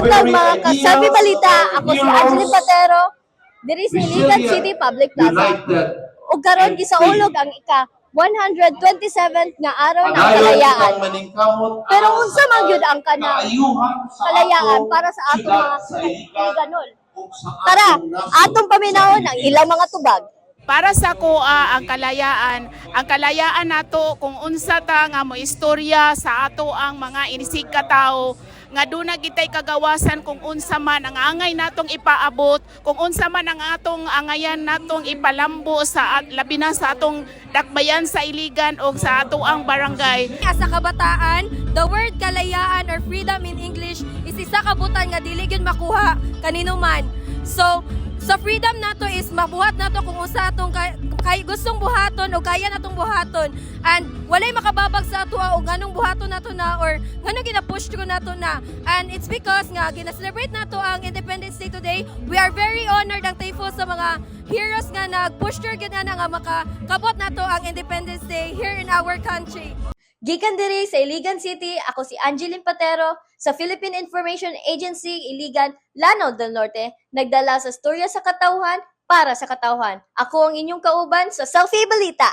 Maayong tag mga kasabi balita. Ako si Angeline Patero. Diri sa Iligan City Public Plaza. Ug karon gisaulog ang ika 127th nga araw ng kalayaan. Pero unsa man gyud ang kanang sa kalayaan para sa ato mga sa sa Tara, atong paminawon ang ilang mga tubag. Para sa kuha ang kalayaan, ang kalayaan nato kung unsa ta nga mo istorya sa ato ang mga inisig ka tao nga doon na gitay kagawasan kung unsa man ang angay natong ipaabot, kung unsa man ang atong angayan natong ipalambo sa at, labi na sa atong dakbayan sa iligan o sa ato ang barangay. Sa kabataan, the word kalayaan or freedom in English is isa ka butang nga dili gyud makuha kanino man. So, sa freedom nato is mabuhat nato kung usa atong kay, kay gustong buhaton o kaya natong buhaton. And walay makababag sa ato o ganong buhaton nato na or ganong gina-push ko nato na. And it's because nga gina-celebrate nato ang Independence Day today. We are very honored and thankful sa mga heroes nga nag-push gyud na nga makakabot nato ang Independence Day here in our country Gikan diri sa Iligan City, ako si Angeline Patero sa Philippine Information Agency Iligan, Lanao del Norte, nagdala sa storya sa katauhan para sa katauhan. Ako ang inyong kauban sa Selfie Balita.